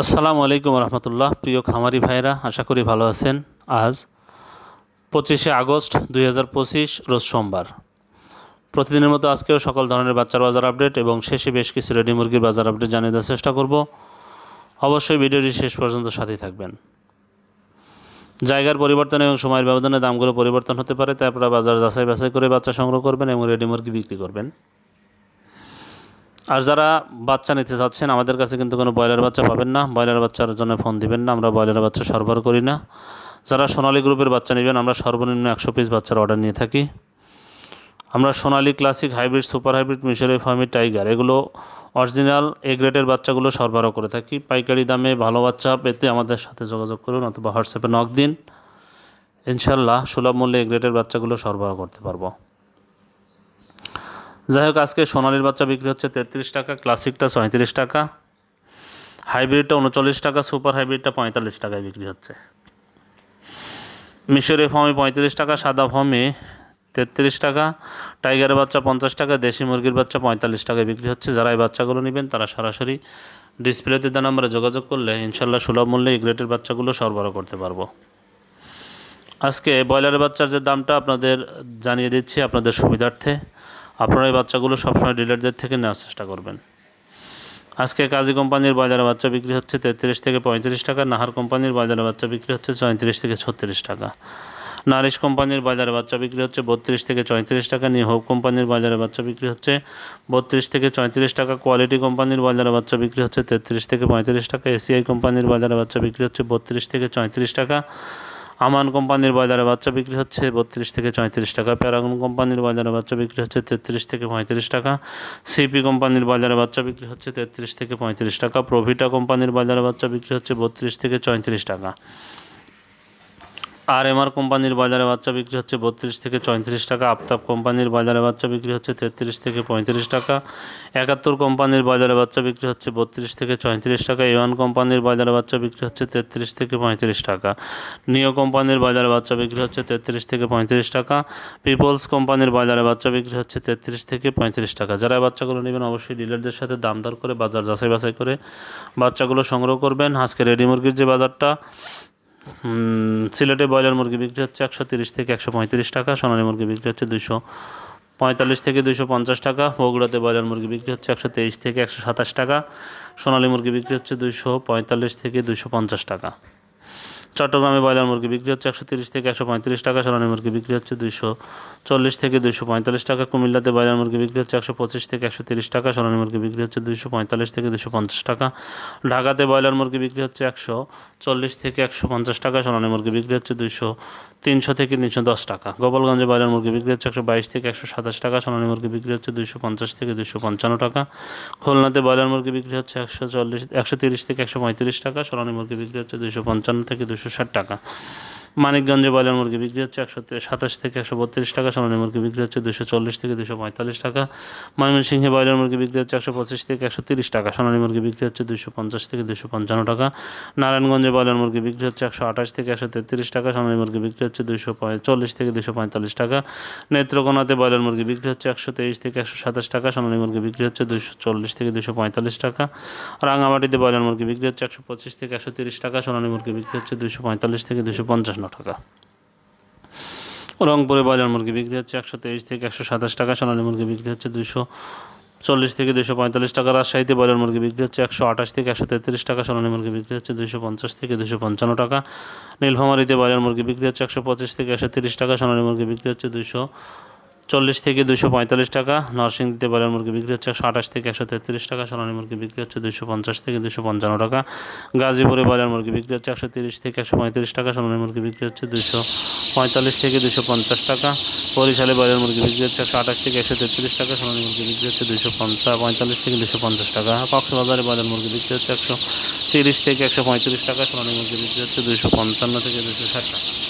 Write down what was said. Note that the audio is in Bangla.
আসসালামু আলাইকুম রহমতুল্লাহ। প্রিয় খামারি ভাইরা আশা করি ভালো আছেন। আজ পঁচিশে আগস্ট দুই হাজার পঁচিশ, রোজ সোমবার। প্রতিদিনের মতো আজকেও সকল ধরনের বাচ্চার বাজার আপডেট এবং শেষে বেশ কিছু রেডি মুরগির বাজার আপডেট জানিয়ে দেওয়ার চেষ্টা করব। অবশ্যই ভিডিওটি শেষ পর্যন্ত সাথেই থাকবেন। জায়গার পরিবর্তন এবং সময়ের ব্যবধানে দামগুলো পরিবর্তন হতে পারে তাই আপনারা বাজার যাচাই বাছাই করে বাচ্চা সংগ্রহ করবেন এবং রেডি মুরগি বিক্রি করবেন। আর যারা বাচ্চা নিতে চাচ্ছেন, আমাদের কাছে কিন্তু কোনো ব্রয়লার বাচ্চা পাবেন না। ব্রয়লার বাচ্চার জন্য ফোন দিবেন না, আমরা ব্রয়লার বাচ্চা সরবরাহ করি না। যারা সোনালী গ্রুপের বাচ্চা নেবেন, আমরা সর্বনিম্ন একশো পিস বাচ্চার অর্ডার নিয়ে থাকি। আমরা Sonali classic hybrid, super hybrid মিশরি ফার্মি, টাইগার, এগুলো অরিজিনাল এ গ্রেডের বাচ্চাগুলো সরবরাহ করে থাকি। পাইকারি দামে ভালো বাচ্চা পেতে আমাদের সাথে যোগাযোগ করুন অথবা হোয়াটসঅ্যাপে নক দিন। ইনশাল্লাহ সুলভ মূল্যে এ গ্রেডের বাচ্চাগুলো সরবরাহ করতে পারব। যাই হোক, আজকে সোনালির বাচ্চা বিক্রি হচ্ছে তেত্রিশ টাকা, ক্লাসিকটা পঁয়ত্রিশ টাকা, হাইব্রিডটা উনচল্লিশ টাকা, সুপার হাইব্রিডটা পঁয়তাল্লিশ টাকায় বিক্রি হচ্ছে। মিশরের ফর্মে পঁয়ত্রিশ টাকা, সাদা ফর্মে তেত্রিশ টাকা, টাইগারের বাচ্চা পঞ্চাশ টাকা, দেশি মুরগির বাচ্চা পঁয়তাল্লিশ টাকায় বিক্রি হচ্ছে। যারা এই বাচ্চাগুলো নেবেন, তারা সরাসরি ডিসপ্লেতে দেন আমরা যোগাযোগ করলে ইনশাল্লাহ সুলভ মূল্যে এই গ্রেটের বাচ্চাগুলো সরবরাহ করতে পারব। আজকে ব্রয়লারের বাচ্চার যে দামটা আপনাদের জানিয়ে দিচ্ছি আপনাদের সুবিধার্থে। আপনারা এই বাচ্চাগুলো সবসময় ডিলারদের থেকে নেওয়ার চেষ্টা করবেন। আজকে কাজী কোম্পানির বাজারে বাচ্চা বিক্রি হচ্ছে তেত্রিশ থেকে পঁয়ত্রিশ টাকা, নাহার কোম্পানির বাজারে বাচ্চা বিক্রি হচ্ছে চৌত্রিশ থেকে ছত্রিশ টাকা। নারিশ কোম্পানির বাজারে বাচ্চা বিক্রি হচ্ছে বত্রিশ থেকে চৌত্রিশ টাকা, নিউ হোপ কোম্পানির বাজারে বাচ্চা বিক্রি হচ্ছে বত্রিশ থেকে চৌত্রিশ টাকা, কোয়ালিটি কোম্পানির বাজারে বাচ্চা বিক্রি হচ্ছে তেত্রিশ থেকে পঁয়ত্রিশ টাকা, এসিআই কোম্পানির বাজারে বাচ্চা বিক্রি হচ্ছে বত্রিশ থেকে চৌত্রিশ টাকা। আমান কোম্পানির বাজারে বাচ্চা বিক্রি হচ্ছে বত্রিশ থেকে চৌত্রিশ টাকা, প্যারাগন কোম্পানির বাজারে বাচ্চা বিক্রি হচ্ছে তেত্রিশ থেকে পঁয়ত্রিশ টাকা, সিপি কোম্পানির বাজারে বাচ্চা বিক্রি হচ্ছে তেত্রিশ থেকে পঁয়ত্রিশ টাকা, প্রভিটা কোম্পানির বাজারে বাচ্চা বিক্রি হচ্ছে বত্রিশ থেকে চৌত্রিশ টাকা। আর এমআর কোম্পানির বাজারে বাচ্চা বিক্রি হচ্ছে বত্রিশ থেকে চৌত্রিশ টাকা, আফতাব কোম্পানির বাজারে বাচ্চা বিক্রি হচ্ছে তেত্রিশ থেকে পঁয়ত্রিশ টাকা, একাত্তর কোম্পানির বাজারে বাচ্চা বিক্রি হচ্ছে বত্রিশ থেকে চৌত্রিশ টাকা এওয়ান কোম্পানির বাজারে বাচ্চা বিক্রি হচ্ছে তেত্রিশ থেকে পঁয়ত্রিশ টাকা নিও কোম্পানির বাজারে বাচ্চা বিক্রি হচ্ছে তেত্রিশ থেকে পঁয়ত্রিশ টাকা পিপলস কোম্পানির বাজারে বাচ্চা বিক্রি হচ্ছে তেত্রিশ থেকে পঁয়ত্রিশ টাকা। যারা বাচ্চাগুলো নেবেন, অবশ্যই ডিলারদের সাথে দাম দর করে বাজার যাচাই বাছাই করে বাচ্চাগুলো সংগ্রহ করবেন। আজকে রেডি মুরগির যে বাজারটা সিলেটে ব্রয়লার মুরগি বিক্রি হচ্ছে একশো তিরিশ থেকে একশো পঁয়ত্রিশ টাকা, সোনালী মুরগি বিক্রি হচ্ছে দুশো পঁয়তাল্লিশ থেকে দুশো পঞ্চাশ টাকা, বগুড়াতে ব্রয়লার মুরগি বিক্রি হচ্ছে একশো তেইশ থেকে একশো সাতাশ টাকা, সোনালী মুরগি বিক্রি হচ্ছে দুশো পঁয়তাল্লিশ থেকে দুশো পঞ্চাশ টাকা। চট্টগ্রামে ব্রয়লার মুরগি বিক্রি হচ্ছে একশো তিরিশ থেকে একশো পঁয়ত্রিশ টাকা, সোনালী মুরগি বিক্রি হচ্ছে দুইশো চল্লিশ থেকে দুইশো পঁয়তাল্লিশ টাকা, কুমিল্লাতে ব্রয়লার মুরগি বিক্রি হচ্ছে একশো পঁচিশ থেকে একশো তিরিশ টাকা, সোনালী মুরগি বিক্রি হচ্ছে দুইশো পঁয়তাল্লিশ থেকে দুশো পঞ্চাশ টাকা। ঢাকাতে ব্রয়লার মুরগি বিক্রি হচ্ছে একশো চল্লিশ থেকে একশো পঞ্চাশ টাকা, সোনালী মুরগি বিক্রি হচ্ছে দুইশো তিনশো থেকে তিনশো দশ টাকা। গোপালগঞ্জে ব্রয়লার মুরগি বিক্রি হচ্ছে একশো বাইশ থেকে একশো সাতাশ টাকা, সোনালী মুরগি বিক্রি হচ্ছে দুইশো পঞ্চাশ থেকে দুশো পঞ্চান্ন টাকা। খুলনাতে ব্রয়লার মুরগি বিক্রি হচ্ছে একশো চল্লিশ, একশো তিরিশ থেকে একশো পঁয়ত্রিশ টাকা, সোনালী মুরগি বিক্রি হচ্ছে দুইশো পঞ্চান্ন থেকে দুশো ষাট টাকা। মানিকগঞ্জে ব্রয়লার মুরগি বিক্রি হচ্ছে একশো সাতাশ থেকে একশো বত্রিশ টাকা সোনালী মুরগি বিক্রি হচ্ছে দুশো চল্লিশ থেকে দুশো পঁয়তাল্লিশ টাকা ময়মনসিংহে ব্রয়লার মুরগি বিক্রি হচ্ছে একশো পঁচিশ থেকে একশো তিরিশ টাকা সোনালী মুরগি বিক্রি হচ্ছে দুশো পঞ্চাশ থেকে দুশো পঞ্চান্ন টাকা নারায়ণগঞ্জে ব্রয়লার মুরগি বিক্রি হচ্ছে একশো আঠাশ থেকে একশো তেত্রিশ টাকা সোনালী মুরগি বিক্রি হচ্ছে দুশো চল্লিশ থেকে দুশো পঁয়তাল্লিশ টাকা নেত্রকোনাতে ব্রয়লার মুরগি বিক্রি হচ্ছে একশো তেইশ থেকে একশো সাতাশ টাকা সোনালী মুরগি বিক্রি হচ্ছে দুশো চল্লিশ থেকে দুশো পঁয়তাল্লিশ টাকা রাঙামাটিতে ব্রয়লার মুরগি বিক্রি হচ্ছে একশো পঁচিশ থেকে একশো তিরিশ টাকা সোনালী মুরগি বিক্রি হচ্ছে দুশো পঁয়তাল্লিশ থেকে দুশো পঞ্চান্ন টাকা। রংপুরে বাজার মুরগি বিক্রি হচ্ছে একশো তেইশ থেকে একশো সাতাশ টাকা, সোনালী মুরগি বিক্রি হচ্ছে দুশো চল্লিশ থেকে দুশো পঁয়তাল্লিশ টাকা, রাজশাহীতে ব্রয়লার মুরগি বিক্রি হচ্ছে একশো আঠাশ থেকে একশো তেত্রিশ টাকা, সোনালী মুরগি বিক্রি হচ্ছে দুশো পঞ্চাশ থেকে দুশো পঞ্চান্ন টাকা। নীলফামারিতে ব্রয়লার মুরগি বিক্রি হচ্ছে একশো পঁচিশ থেকে একশো তিরিশ টাকা, সোনালী মুরগি বিক্রি হচ্ছে দুশো চল্লিশ থেকে দুশো পঁয়তাল্লিশ টাকা নরসিংদীতে ব্রয়লার মুরগি বিক্রি হচ্ছে একশো আঠাশ থেকে একশো তেত্রিশ টাকা, সোনালী মুরগি বিক্রি হচ্ছে দুশো পঞ্চাশ থেকে দুশো পঞ্চান্ন টাকা, গাজীপুরে ব্রয়লার মুরগি বিক্রি হচ্ছে একশো তিরিশ থেকে একশো পঁয়ত্রিশ টাকা, সোনালী মুরগি বিক্রি হচ্ছে দুশো পঁয়তাল্লিশ থেকে দুশো পঞ্চাশ টাকা, বরিশালে ব্রয়লার মুরগি বিক্রি হচ্ছে একশো আঠাশ থেকে একশো তেত্রিশ টাকা, সোনালী মুরগি বিক্রি হচ্ছে দুশো পঞ্চাশ পঁয়তাল্লিশ থেকে দুশো পঞ্চাশ টাকা, কক্সবাজারে ব্রয়লার মুরগি বিক্রি হচ্ছে একশো তিরিশ থেকে একশো পঁয়ত্রিশ টাকা, সোনালী মুরগি বিক্রি হচ্ছে দুশো পঞ্চান্ন থেকে দুশো ষাট টাকা।